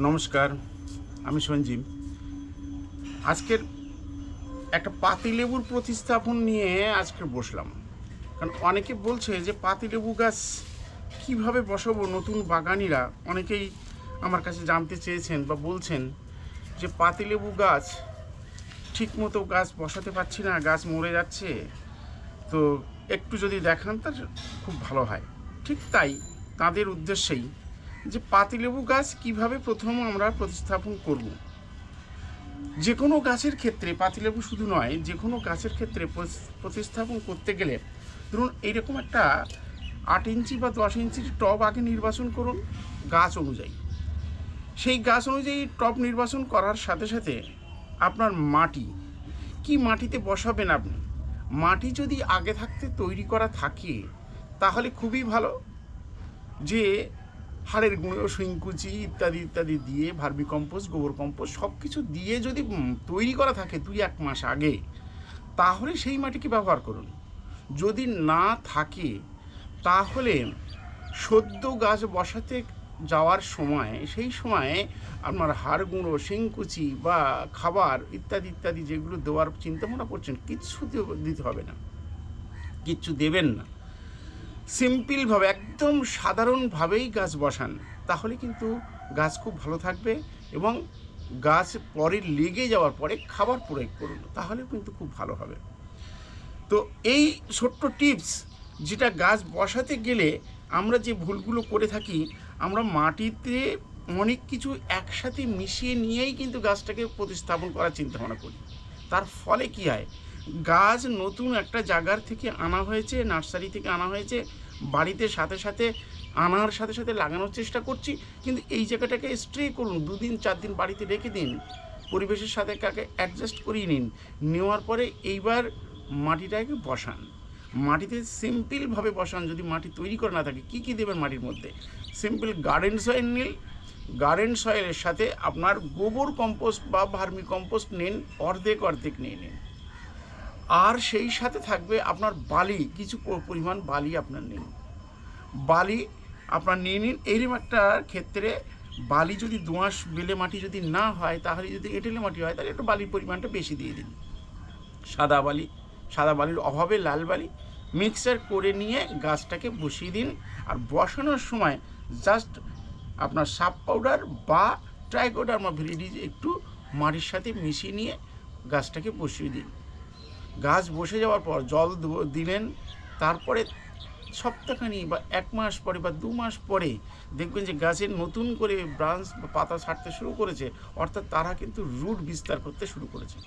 নমস্কার, আমি সঞ্জীব। আজকের একটা পাতিলেবুর প্রতিস্থাপন নিয়ে আজকে বসলাম। কারণ অনেকে বলছে যে পাতিলেবু গাছ কীভাবে বসাবো নতুন বাগানিরা? অনেকেই আমার কাছে জানতে চেয়েছেন বা বলছেন যে পাতিলেবু গাছ ঠিকমতো গাছ বসাতে পারছি না, গাছ মরে যাচ্ছে। তো একটু যদি দেখান তার খুব ভালো হয়। ঠিক তাই তাদের উদ্দেশ্যেই যে পাতিলেবু গাছ কীভাবে প্রথম আমরা প্রতিস্থাপন করব। যে কোনো গাছের ক্ষেত্রে, পাতিলেবু শুধু নয় যে কোনো গাছের ক্ষেত্রে প্রতিস্থাপন করতে গেলে, ধরুন এইরকম একটা আট ইঞ্চি বা দশ ইঞ্চির টব আগে নির্বাচন করুন, গাছ অনুযায়ী। সেই গাছ অনুযায়ী টব নির্বাচন করার সাথে সাথে আপনার মাটি, কি মাটিতে বসাবেন আপনি? মাটি যদি আগে থাকতে তৈরি করা থাকে, তাহলে খুবই ভালো। যে হাড়ের গুঁড়ো, শিংকুচি ইত্যাদি ইত্যাদি দিয়ে, ভার্মি কম্পোস্ট, গোবর কম্পোস্ট সব কিছু দিয়ে যদি তৈরি করা থাকে দুই এক মাস আগে, তাহলে সেই মাটিকে ব্যবহার করুন। যদি না থাকে, তাহলে সদ্য গাছ বসাতে যাওয়ার সময়, সেই সময়ে আপনার হাড় গুঁড়ো, শিংকুচি বা খাবার ইত্যাদি ইত্যাদি যেগুলো দেওয়ার চিন্তা ভাবনা করছেন, কিচ্ছু দিতে হবে না। কিচ্ছু দেবেন না। সিম্পলভাবে, একদম সাধারণভাবেই গাছ বসান, তাহলে কিন্তু গাছ খুব ভালো থাকবে এবং গাছ পরে লেগে যাওয়ার পরে খাবার প্রয়োগ করুন তাহলে কিন্তু খুব ভালো হবে। তো এই ছোট্ট টিপস, যেটা গাছ বসাতে গেলে আমরা যে ভুলগুলো করে থাকি, আমরা মাটিতে অনেক কিছু একসাথে মিশিয়ে নিয়েই কিন্তু গাছটাকে প্রতিস্থাপন করার চিন্তা ভাবনা করি। তার ফলে কি হয়? গাছ নতুন একটা জায়গার থেকে আনা হয়েছে, নার্সারি থেকে আনা হয়েছে, বাড়িতে সাথে সাথে আনার সাথে সাথে লাগানোর চেষ্টা করছি। কিন্তু এই জায়গাটাকে স্ট্রে করুন, দুদিন, চার দিন বাড়িতে রেখে দিন, পরিবেশের সাথে কাকে অ্যাডজাস্ট করিয়ে নিন, নেওয়ার পরে এইবার মাটিটাকে বসান। মাটিতে সিম্পলভাবে বসান, যদি মাটি তৈরি করে না থাকে, কী কী দেবেন মাটির মধ্যে? সিম্পল গার্ডেন সয়েল নিন গার্ডেন সয়েলের সাথে আপনার গোবর কম্পোস্ট বা ভার্মি কম্পোস্ট নিন, অর্ধেক অর্ধেক নিয়ে নিন। আর সেই সাথে থাকবে আপনার বালি, কিছু পরিমাণ বালি আপনার নিন। বালি আপনার নিয়ে নিন এইরকম একটা ক্ষেত্রে বালি যদি দোঁয়াশ বেলে মাটি যদি না হয়, তাহলে যদি এঁটেলে মাটি হয়, তাহলে একটু বালির পরিমাণটা বেশি দিয়ে দিন। সাদা বালি, সাদা বালির অভাবে লাল বালি মিক্সার করে নিয়ে গাছটাকে বসিয়ে দিন। আর বসানোর সময় জাস্ট আপনার সাপ পাউডার বা ট্রাইকোডার্মা ভিরিডিজ একটু মাটির সাথে মিশিয়ে নিয়ে গাছটাকে বসিয়ে দিন। গাছ বসে যাওয়ার পর জল দিলেন, তারপরে সপ্তাহখানি বা এক মাস পরে বা দু মাস পরে দেখবেন যে গাছের নতুন করে ব্রাঞ্চ বা পাতা ছাড়তে শুরু করেছে, অর্থাৎ তারা কিন্তু রুট বিস্তার করতে শুরু করেছে।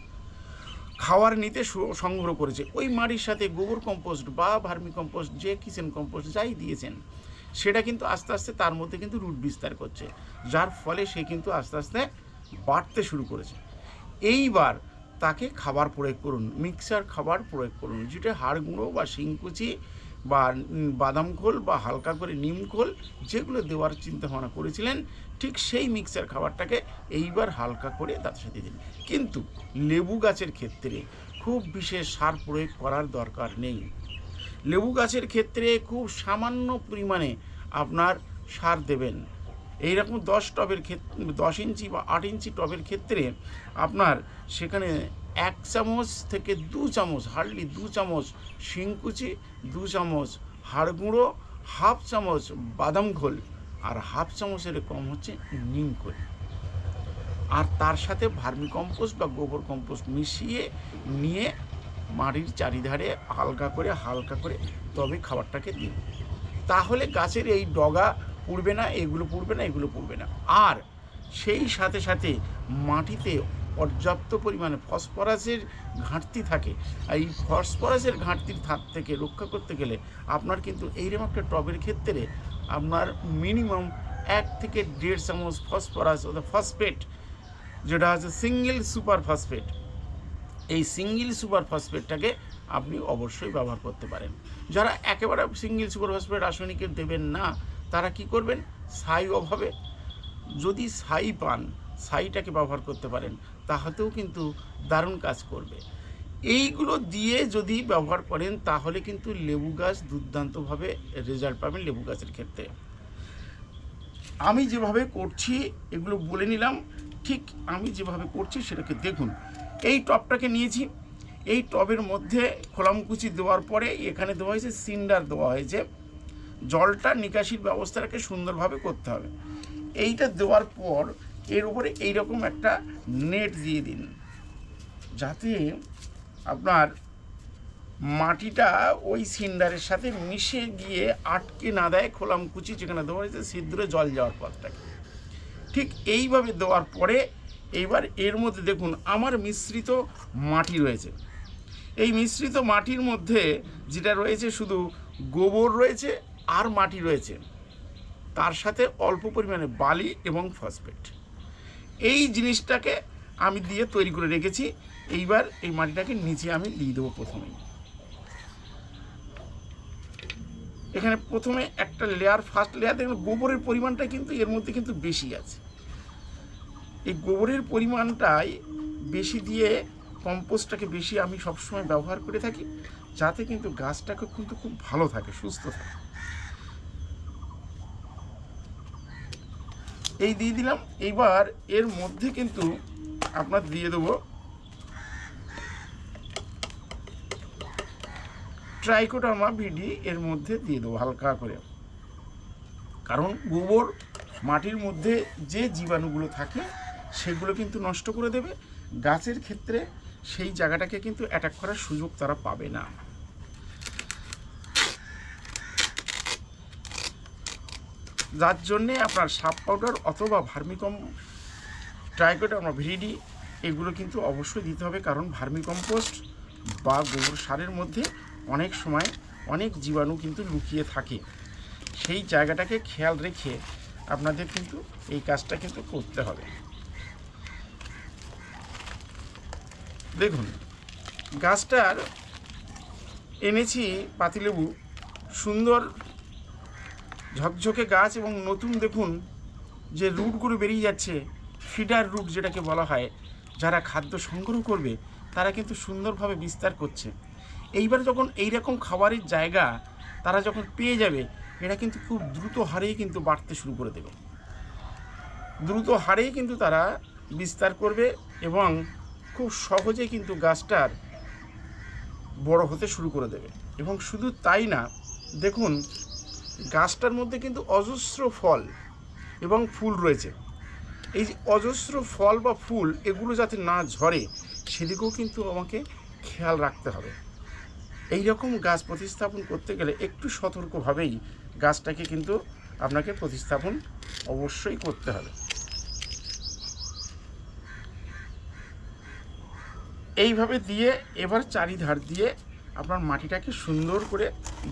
খাওয়ার নিতে সংগ্রহ করেছে। ওই মাটির সাথে গোবর কম্পোস্ট বা ভার্মি কম্পোস্ট, যে কিচেন কম্পোস্ট যাই দিয়েছেন, সেটা কিন্তু আস্তে আস্তে তার মধ্যে কিন্তু রুট বিস্তার করছে। যার ফলে সে কিন্তু আস্তে আস্তে বাড়তে শুরু করেছে। এইবার তাকে খাবার প্রয়োগ করুন, মিক্সার খাবার প্রয়োগ করুন। যেটা হাড় গুঁড়ো বা শিংকুচি বা বাদাম খোল বা হালকা করে নিম খোল, যেগুলো দেওয়ার চিন্তা ভাবনা করেছিলেন, ঠিক সেই মিক্সার খাবারটাকে এইবার হালকা করে তার সাথে দিন। কিন্তু লেবু গাছের ক্ষেত্রে খুব বিশেষ সার প্রয়োগ করার দরকার নেই। লেবু গাছের ক্ষেত্রে খুব সামান্য পরিমাণে আপনার সার দেবেন। এইরকম দশ টবের ক্ষেত্রে দশ ইঞ্চি বা আট ইঞ্চি টবের ক্ষেত্রে আপনার সেখানে এক চামচ থেকে দু চামচ হার্ডলি দু চামচ শিংকুচি, দু চামচ হাড় গুঁড়ো হাফ চামচ বাদাম ঘোল আর হাফ চামচের কম হচ্ছে নিম খোল। আর তার সাথে ভার্মি কম্পোস্ট বা গোবর কম্পোস্ট মিশিয়ে নিয়ে মাটির চারিধারে হালকা করে হালকা করে তবে খাবারটাকে দিন। তাহলে গাছের এই ডগা পুড়বে না, এগুলো পুড়বে না, এগুলো পুড়বে না। আর সেই সাথে সাথে মাটিতে পর্যাপ্ত পরিমাণে ফসফরাসের ঘাটতি থাকে। আর এই ফসফরাসের ঘাটতির হাত থেকে রক্ষা করতে গেলে আপনার কিন্তু এইরকম একটা টবের ক্ষেত্রে আপনার মিনিমাম এক থেকে দেড় চামচ ফসফরাস অর্থাৎ ফসফেট যেটা হচ্ছে সিঙ্গেল সুপার ফসফেট এই সিঙ্গেল সুপার ফসফেটটাকে আপনি অবশ্যই ব্যবহার করতে পারেন। যারা একেবারে সিঙ্গেল সুপার ফসফেট রাসায়নিকে দেবেন না তারা কি করবেন? ছাই অভাবে। যদি ছাই পান, ছাইটাকে ব্যবহার করতে পারেন, তাহাতেও কিন্তু দারুণ কাজ করবে। এইগুলো দিয়ে যদি ব্যবহার করেন, তাহলে কিন্তু লেবু গাছ দুর্দান্তভাবে রেজাল্ট পাবেন লেবু গাছের ক্ষেত্রে। আমি যেভাবে করছি, এগুলো বলে নিলাম। ঠিক আমি যেভাবে করছি, সেটাকে দেখুন। এই টবটাকে নিয়েছি। এই টবের মধ্যে খোলামকুচি দেওয়ার পরে এখানে দেওয়া হয়েছে, সিন্ডার দেওয়া হয়েছে। জলটা নিকাশির ব্যবস্থাটাকে সুন্দরভাবে করতে হবে। এইটা দেওয়ার পর এর উপরে এইরকম একটা নেট দিয়ে দিন, যাতে আপনার মাটিটা ওই সিন্ডারের সাথে মিশে গিয়ে আটকে না দেয় খোলামকুচি যেখানে দেওয়া হয়েছে সিদ্ধুরে জল যাওয়ার পথটাকে। ঠিক এইভাবে দেওয়ার পরে এইবার এর মধ্যে দেখুন আমার মিশ্রিত মাটি রয়েছে। এই মিশ্রিত মাটির মধ্যে যেটা রয়েছে শুধু গোবর রয়েছে আর মাটি রয়েছে, তার সাথে অল্প পরিমাণে বালি এবং ফসফেট। এই জিনিসটাকে আমি দিয়ে তৈরি করে রেখেছি। এইবার এই মাটিটাকে নিচে আমি দিয়ে দেবো প্রথমেই এখানে প্রথমে একটা লেয়ার ফার্স্ট লেয়ার দেখুন গোবরের পরিমাণটা কিন্তু এর মধ্যে কিন্তু বেশি আছে। এই গোবরের পরিমাণটাই বেশি দিয়ে কম্পোস্টটাকে বেশি আমি সবসময় ব্যবহার করে থাকি, যাতে কিন্তু গাছটাকে কিন্তু খুব ভালো থাকে, সুস্থ থাকে। এই দিয়ে দিলাম। এইবার এর মধ্যে কিন্তু আপনার দিয়ে দেবো ট্রাইকোটামা ভিডি এর মধ্যে দিয়ে দেবো হালকা করে। কারণ গোবর মাটির মধ্যে যে জীবাণুগুলো থাকে, সেগুলো কিন্তু নষ্ট করে দেবে। গাছের ক্ষেত্রে সেই জায়গাটাকে কিন্তু অ্যাটাক করার সুযোগ তারা পাবে না। যার জন্যে আপনার সাপ পাউডার অথবা ভার্মিকম ট্রাইকোটামা ভিডি এগুলো কিন্তু অবশ্যই দিতে হবে কারণ ভার্মিকম্পোস্ট বা গোবর সারের মধ্যে অনেক সময় অনেক জীবাণু কিন্তু লুকিয়ে থাকে। সেই জায়গাটাকে খেয়াল রেখে আপনাদের কিন্তু এই কাজটা কিন্তু করতে হবে। দেখুন, গাছটার এনেছি পাতিলেবু, সুন্দর ঝকঝকে গাছ এবং নতুন দেখুন যে রুটগুলো বেরিয়ে যাচ্ছে, ফিডার রুট যেটাকে বলা হয়, যারা খাদ্য সংগ্রহ করবে, তারা কিন্তু সুন্দরভাবে বিস্তার করছে। এইবার যখন এইরকম খাবারের জায়গা তারা যখন পেয়ে যাবে, এটা কিন্তু খুব দ্রুত হারেই কিন্তু বাড়তে শুরু করে দেবে। দ্রুত হারেই কিন্তু তারা বিস্তার করবে এবং খুব সহজে কিন্তু গাছটার বড় হতে শুরু করে দেবে। এবং শুধু তাই না, দেখুন গাছটার মধ্যে কিন্তু অজস্র ফল এবং ফুল রয়েছে। এই যে অজস্র ফল বা ফুল, এগুলো যাতে না ঝরে, সেদিকেও কিন্তু আমাকে খেয়াল রাখতে হবে। এই রকম গাছ প্রতিস্থাপন করতে গেলে একটু সতর্কভাবেই গাছটাকে কিন্তু আপনাকে প্রতিস্থাপন অবশ্যই করতে হবে। এইভাবে দিয়ে এবার চারিধার দিয়ে আপনার মাটিটাকে সুন্দর করে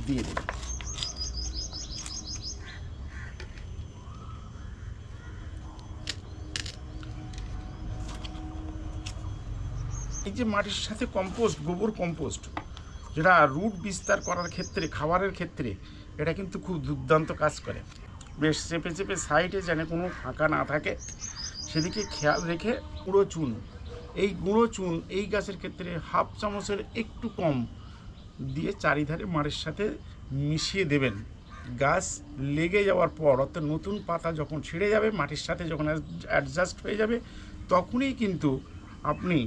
দিয়ে দিন। এই যে মাটির সাথে কম্পোস্ট গোবর কম্পোস্ট যেটা রুট বিস্তার করার ক্ষেত্রে, খাবারের ক্ষেত্রে, এটা কিন্তু খুব দুর্দান্ত কাজ করে। বেশ চেপে চেপে সাইডে যেন কোনো ফাঁকা না থাকে, সেদিকে খেয়াল রেখে গুঁড়ো চুন। এই গুঁড়ো চুন এই গাছের ক্ষেত্রে হাফ চামচের একটু কম দিয়ে চারিধারে মাটির সাথে মিশিয়ে দেবেন। গাছ লেগে যাওয়ার পর, অর্থাৎ নতুন পাতা যখন ছিঁড়ে যাবে, মাটির সাথে যখন অ্যাডজাস্ট হয়ে যাবে, তখনই কিন্তু আপনি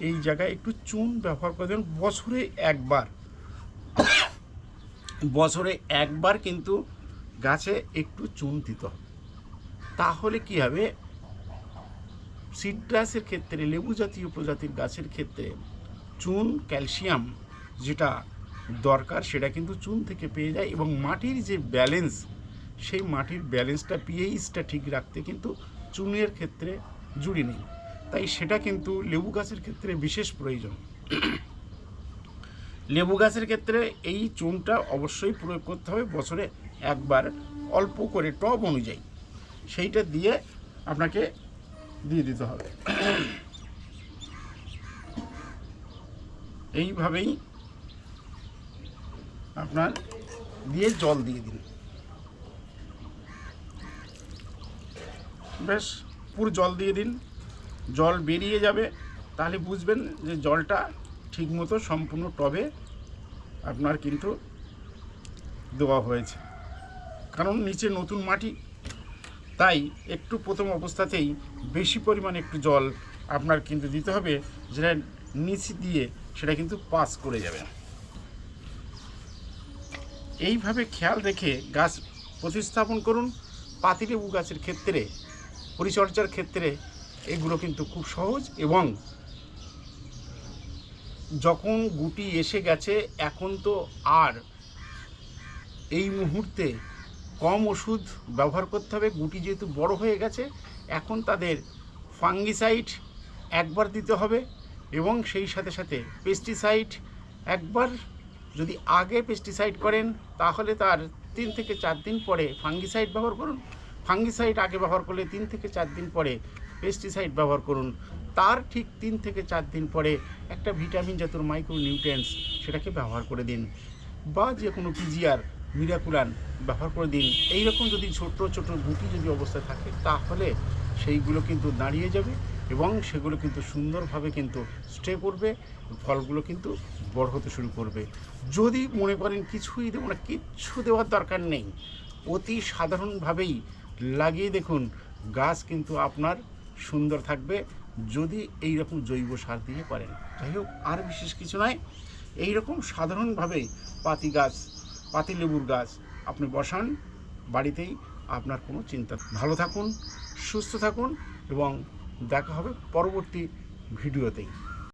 এই জায়গায় একটু চুন ব্যবহার করে দেবেন। বছরে একবার। বছরে একবার কিন্তু গাছে একটু চুন দিতে হবে। তাহলে কি হবে? সিট্রাসের ক্ষেত্রে, লেবু জাতীয় প্রজাতির গাছের ক্ষেত্রে চুন, ক্যালসিয়াম যেটা দরকার, সেটা কিন্তু চুন থেকে পেয়ে যায় এবং মাটির যে ব্যালেন্স, সেই মাটির ব্যালেন্সটা পিএইচটা ঠিক রাখতে কিন্তু চুনের ক্ষেত্রে জুড়ি নেই। তাই সেটা কিন্তু লেবু গাছের ক্ষেত্রে বিশেষ প্রয়োজন। লেবু গাছের ক্ষেত্রে এই চুনটা অবশ্যই প্রয়োগ করতে হবে, বছরে একবার অল্প করে টব অনুযায়ী। সেইটা দিয়ে আপনাকে দিয়ে দিতে হবে। এইভাবেই আপনার দিয়ে জল দিয়ে দিন। বেশ, পুরো জল দিয়ে দিন। জল বেরিয়ে যাবে, তাহলে বুঝবেন যে জলটা ঠিকমতো সম্পূর্ণ টবে আপনার কিন্তু দেওয়া হয়েছে। কারণ নিচে নতুন মাটি, তাই একটু প্রথম অবস্থাতেই বেশি পরিমাণে একটু জল আপনার কিন্তু দিতে হবে, যেটা নিচে দিয়ে সেটা কিন্তু পাস করে যাবে। এইভাবে খেয়াল রেখে গাছ প্রতিস্থাপন করুন। পাতিলেবু গাছের ক্ষেত্রে, পরিচর্যার ক্ষেত্রে এগুলো কিন্তু খুব সহজ এবং যখন গুটি এসে গেছে, এখন তো আর এই মুহূর্তে কম ওষুধ ব্যবহার করতে হবে। গুটি যেহেতু বড় হয়ে গেছে, এখন তাদের ফাঙ্গিসাইড একবার দিতে হবে এবং সেই সাথে সাথে পেস্টিসাইড একবার যদি আগে পেস্টিসাইড করেন, তাহলে তার তিন থেকে চার দিন পরে ফাঙ্গিসাইড ব্যবহার করুন। ফাঙ্গিসাইড আগে ব্যবহার করলে তিন থেকে চার দিন পরে পেস্টিসাইড ব্যবহার করুন। তার ঠিক তিন থেকে চার দিন পরে একটা ভিটামিন জাতীয় মাইক্রো নিউট্রিয়েন্টস সেটাকে ব্যবহার করে দিন বা যে কোনো পিজিআর মিরাকুলান ব্যবহার করে দিন। এই রকম যদি ছোট ছোট গুটি যদি অবস্থায় থাকে, তাহলে সেইগুলো কিন্তু দাঁড়িয়ে যাবে এবং সেগুলো কিন্তু সুন্দরভাবে কিন্তু স্টে করবে, ফলগুলো কিন্তু বড় হতে শুরু করবে। যদি মনে করেন কিছুই দেবো না, কিচ্ছু দেওয়ার দরকার নেই, অতি সাধারণভাবেই লাগিয়ে দেখুন, গাছ কিন্তু আপনার সুন্দর থাকবে যদি এই রকম জৈব সার দিয়ে করেন। যাই হোক আর বিশেষ কিছু নয়। এই রকম সাধারণভাবেই পাতি গাছ, পাতি লেবুর গাছ আপনি বসান, বাড়িতেই আপনার কোনো চিন্তা ভালো থাকুন, সুস্থ থাকুন এবং দেখা হবে পরবর্তী ভিডিওতেই।